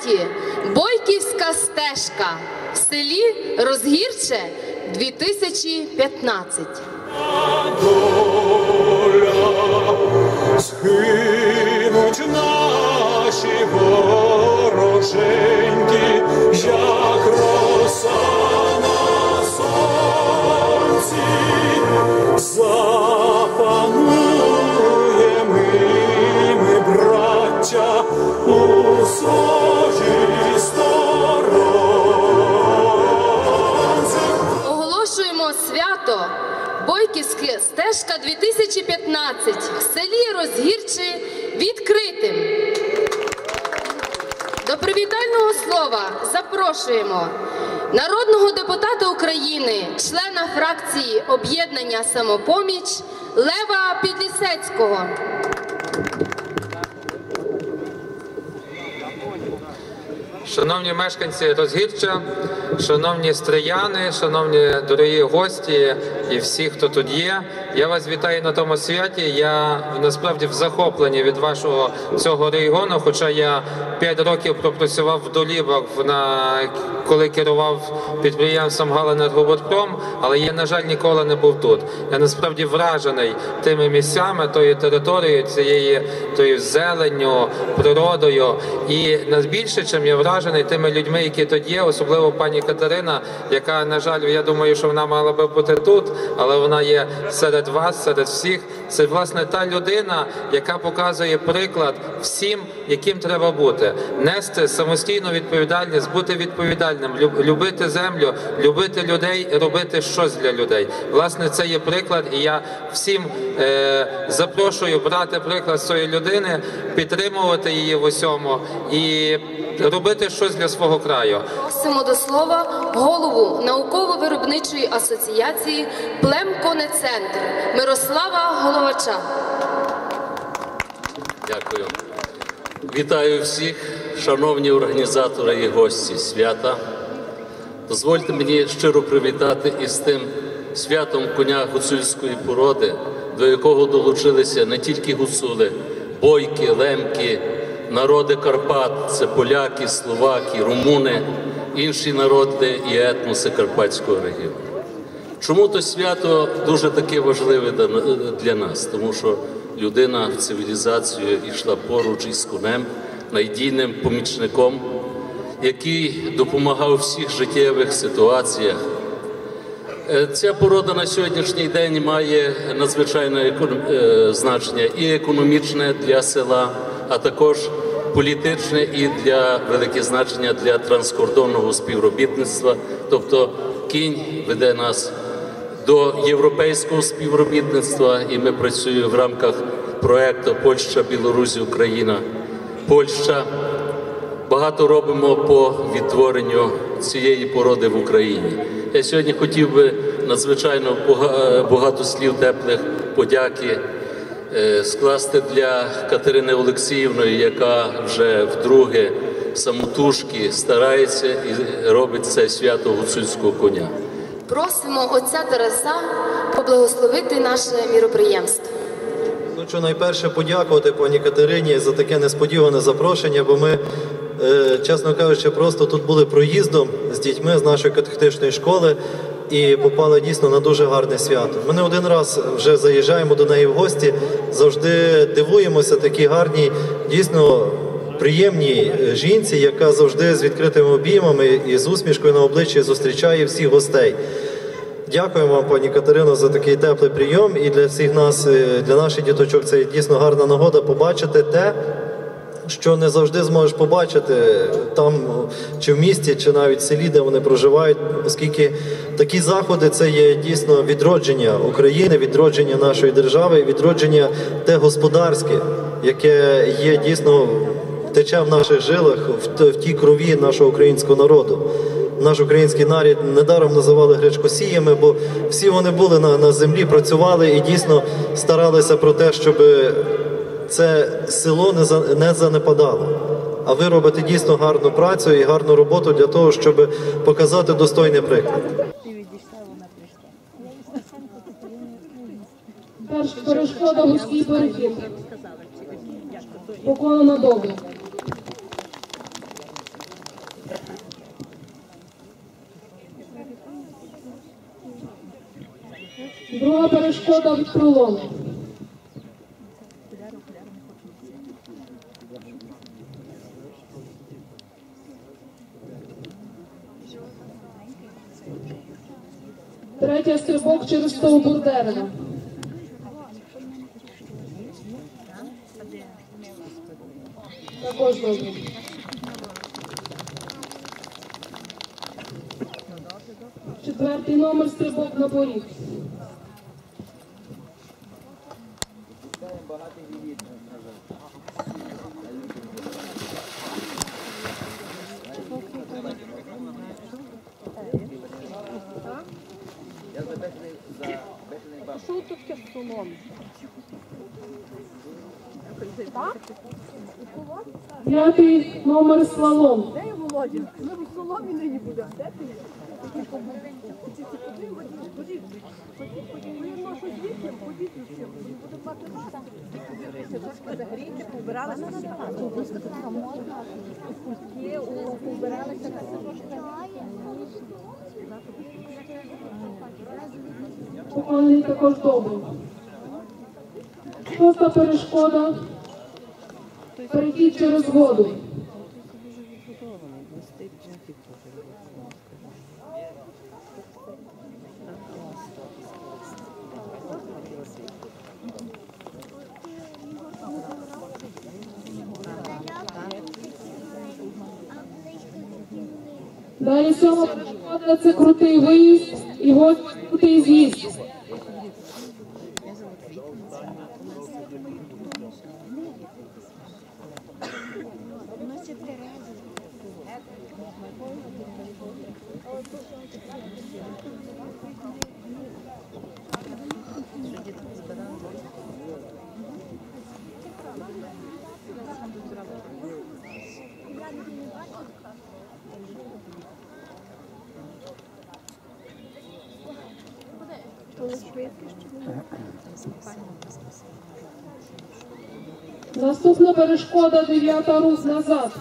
святі Бойківська стежка в селі Розгірче 2015. Згинуть наші вороженьки, як запрошуємо народного депутата України, члена фракції об'єднання Самопоміч Лева Підлісецького. Шановні мешканці Розгірча, шановні стрияни, шановні дорогі гості і всі, хто тут є. Я вас вітаю на тому святі. Я насправді в захопленні від вашого цього регіону, хоча я 5 років пропрацював в долібах на коли керував підприємством Галинергобудпром, але я, на жаль, ніколи не був тут. Я насправді вражений тими місцями, тою територією, цієї тою зеленню, природою. І найбільше, чим я вражений тими людьми, які тут є, особливо пані Катерина, яка, на жаль, я думаю, що вона мала би бути тут, але вона є серед вас, серед всіх. Це власне та людина, яка показує приклад всім, яким треба бути, нести самостійну відповідальність, бути відповідальним, люб- любити землю, любити людей, робити щось для людей. Власне, це є приклад, і я всім е, запрошую брати приклад цієї людини, підтримувати її в усьому і робити щось для свого краю. Просимо до слова голову науково-виробничої асоціації Племконецентр Мирослава Головача. Дякую. Вітаю всіх, шановні організатори і гості свята. Дозвольте мені щиро привітати із тим святом коня гуцульської породи, до якого долучилися не тільки гуцули, бойки, лемки, народи Карпат, це поляки, словаки, румуни, інші народи і етноси Карпатського регіону. Чому то свято дуже таке важливе для- нас? Тому що людина в цивілізацію йшла поруч із конем, надійним помічником, який допомагав у всіх життєвих ситуаціях. Е, Ця порода на сьогоднішній день має надзвичайне е, значення і економічне для села, а також політичне і для велике значення для транскордонного співробітництва. Тобто кінь веде нас до європейського співробітництва, і ми працюємо в рамках проекту Польща, Білорусь, Україна, Польща. Багато робимо по відтворенню цієї породи в Україні. Я сьогодні хотів би надзвичайно багато слів теплих подяки е, скласти для Катерини Олексіївної, яка вже вдруге самотужки старається і робить це свято гуцульського коня. Просимо отця Тараса поблагословити наше міроприємство. Хочу найперше подякувати пані Катерині за таке несподіване запрошення, бо ми, е, чесно кажучи, просто тут були проїздом з дітьми з нашої катехетичної школи і попали дійсно на дуже гарне свято. Ми не один раз вже заїжджаємо до неї в гості, завжди дивуємося такій гарній, дійсно приємній е, жінці, яка завжди з відкритими обіймами і з усмішкою на обличчі зустрічає всіх гостей. Дякуємо вам, пані Катерино, за такий теплий прийом. І для всіх нас, е, для наших діточок, це дійсно гарна нагода побачити те, що не завжди зможеш побачити там, чи в місті, чи навіть в селі, де вони проживають, оскільки такі заходи це є дійсно відродження України, відродження нашої держави, відродження те господарське, яке є дійсно тече в наших жилах, в тій крові нашого українського народу. Наш український нарід недаром називали гречкосіями, бо всі вони були на, на землі, працювали і дійсно старалися про те, щоб це село не, за, не занепадало. А ви робите дійсно гарну працю і гарну роботу для того, щоб показати достойний приклад. Перш перешкода гуський перехід. Покону на добу. Друга перешкода від пролону. Третя стрибок через стовбур дерева. Також добре. Четвертий номер стрибок на поріг. П'ятий номер слалом. Де є Володя? Ми в соломі нині будемо. Де ти є? Загрійте, побиралися. Побиралися. Виконаний також добре. Шоста перешкода. Перехід через воду. Далі сьома це крутий виїзд і гость крутий з'їзд. Наступна перешкода дев'ята рух назад.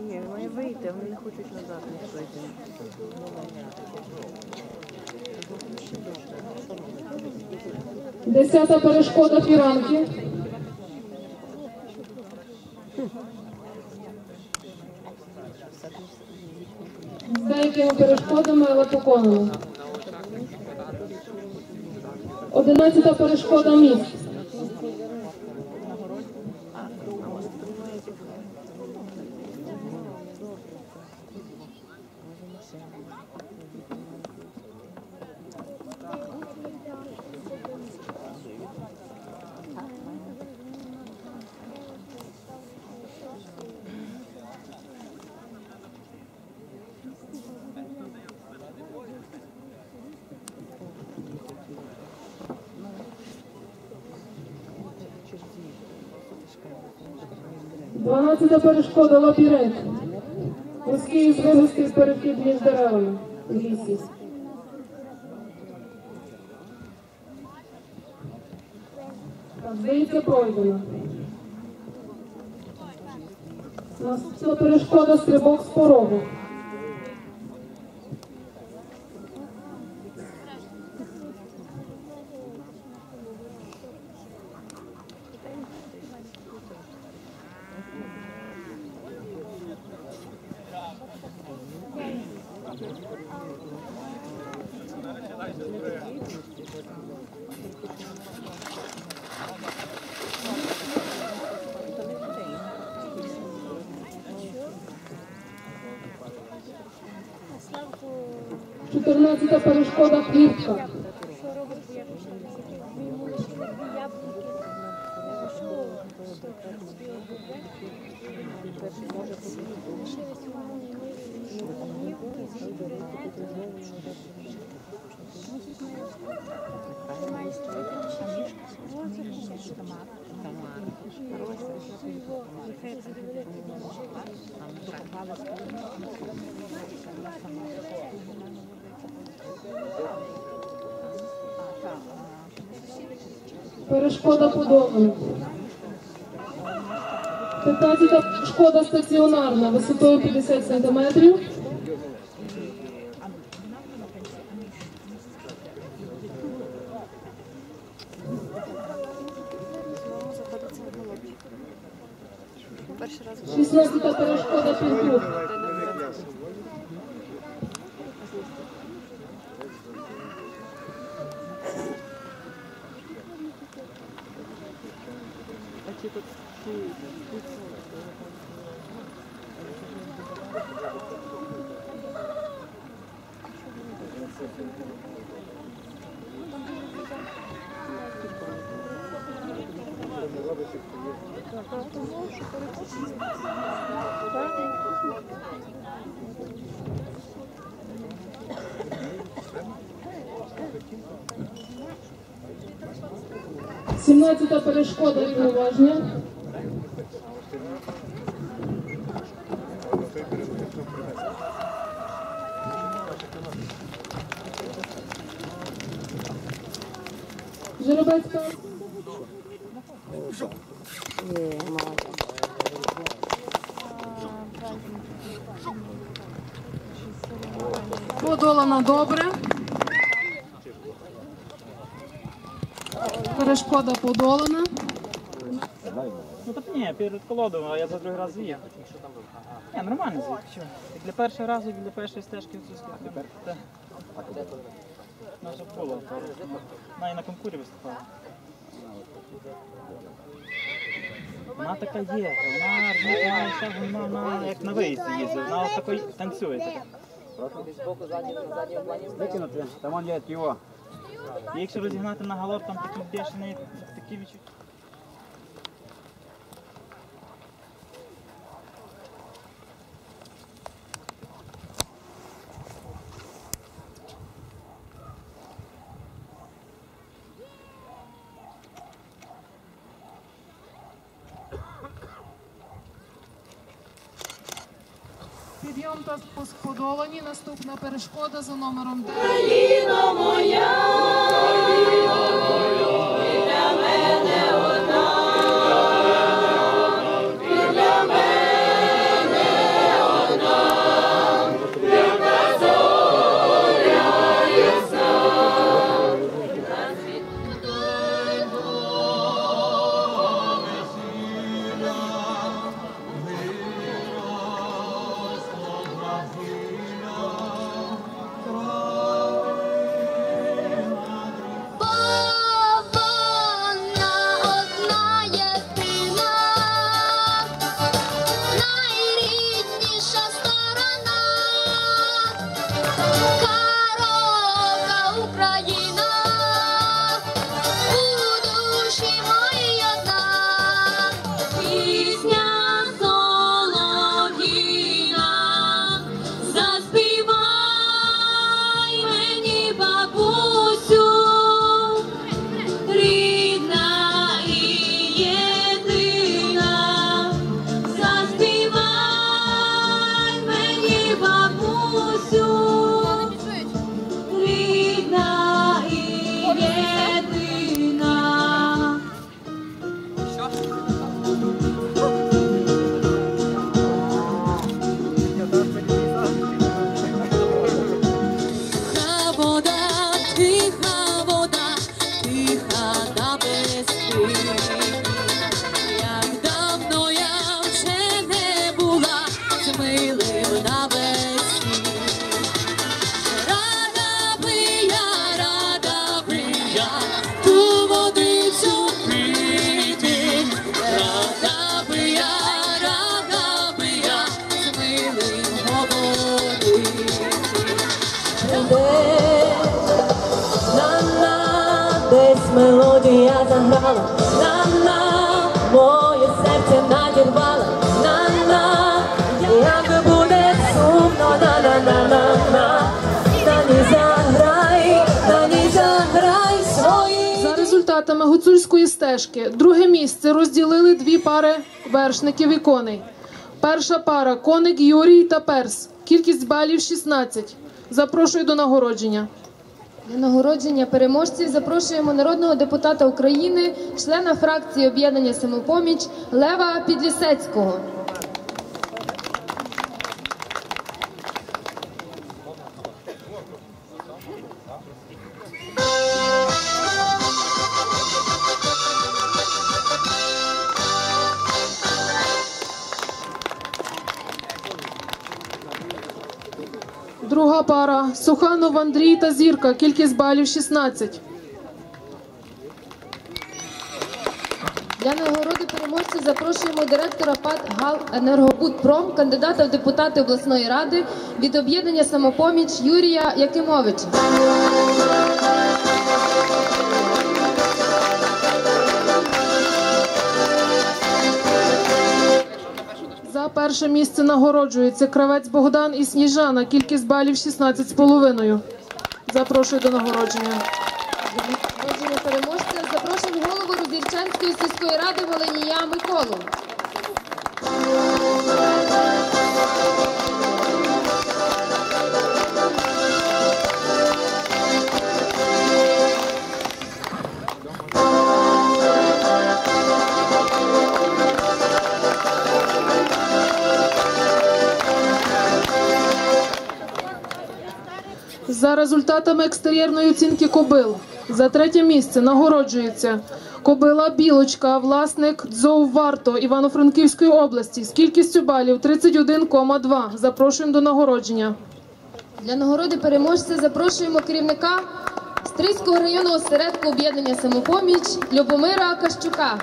Ні, він має вийти, вони не хочуть назад ніхто йти. Десята перешкода фіранки. З деякими перешкодами, але. Одинадцята перешкода міст. Дванадцята перешкода лабіринт. Вузький звивистий перехід між деревами лісі. Здається, пройдено. Наступна перешкода стрибок з порогу. Перешкода подобна. 15 перешкода стаціонарна висотою 50 см. Перший раз 16 перешкода пінку. Сімнадцята перешкода рівноваження. Жеребецька. Подолана добре. Перешкода подолана. Ну так ні, перед колодою, а я за другий раз з'їв. Ні, нормально. Чого? Для першого разу, для першої стежки це скільки. Так. Наша. Вона і на конкурі виступала. Вона така є, вона вона, вона, вона як на виїзді їздить, вона такої танцює. Така. Викинути, там он є його. Якщо розігнати на галоп, там такі бешені, такі відчуття. Підйом та подолані. Наступна перешкода за номером 9. Вона гуцульської стежки, друге місце розділили дві пари вершників і коней. Перша пара коник Юрій та Перс. Кількість балів 16. Запрошую до нагородження. Для нагородження переможців запрошуємо народного депутата України, члена фракції об'єднання самопоміч Лева Підлісецького. Друга Суханов Андрій та Зірка. Кількість балів 16. Для нагороди переможців запрошуємо директора ПАД ГАЛ «Енергобудпром», кандидата в депутати обласної ради від об'єднання самопоміч Юрія Якимовича. Перше місце нагороджується кравець Богдан і Сніжана. Кількість балів 16,5. Запрошую до нагородження. Переможця запрошуємо голову Розірчанської сільської ради Волинія Миколу. За результатами екстер'єрної оцінки кобил за третє місце нагороджується кобила Білочка, власник ДЗОВ Варто Івано-Франківської області з кількістю балів 31,2. Запрошуємо до нагородження. Для нагороди переможця запрошуємо керівника Стрийського районного осередку об'єднання самопоміч Любомира Кащука.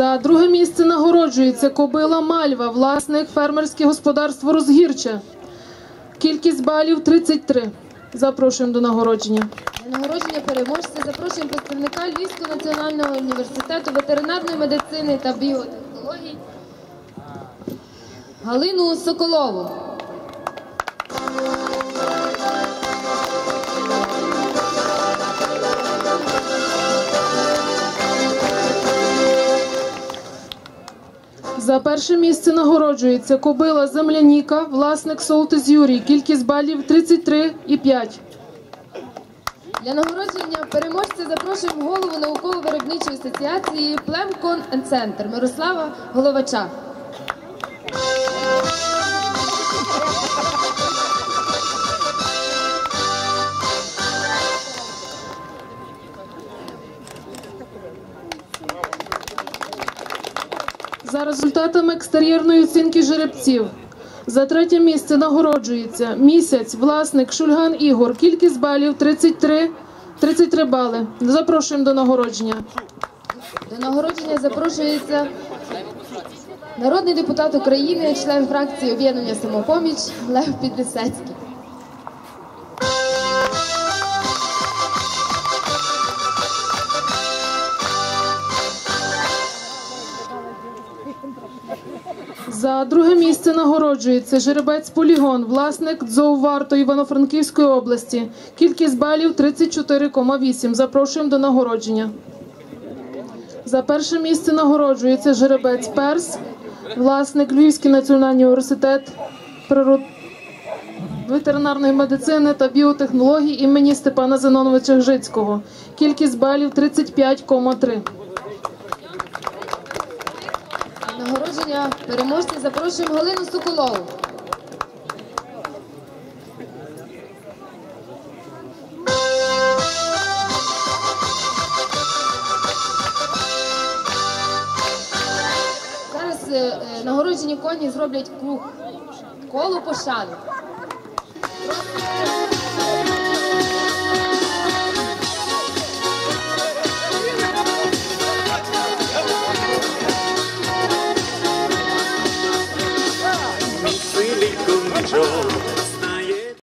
За друге місце нагороджується кобила Мальва, власник фермерське господарство Розгірче. Кількість балів 33. Запрошуємо до нагородження. Для нагородження переможця запрошуємо представника Львівського національного університету ветеринарної медицини та біотехнологій Галину Соколову. За перше місце нагороджується кобила Земляніка, власник Солтис Юрій. Кількість балів 33,5. Для нагородження переможця запрошуємо голову науково-виробничої асоціації Племкон Центр Мирослава Головача. Результатами екстер'єрної оцінки жеребців. За третє місце нагороджується місяць, власник Шульган Ігор. Кількість балів 33, 33 бали. Запрошуємо до нагородження. До нагородження запрошується народний депутат України, член фракції об'єднання самопоміч Лев Підлісецький. За друге місце нагороджується жеребець Полігон, власник ДЗОВ Івано-Франківської області. Кількість балів 34,8. Запрошуємо до нагородження. За перше місце нагороджується жеребець Перс, власник Львівський національний університет природ... ветеринарної медицини та біотехнологій імені Степана Зеноновича Гжицького. Кількість балів 35,3. Нагородження переможця запрошуємо Галину Соколову. Зараз е, е, нагороджені коні зроблять круг коло пошани.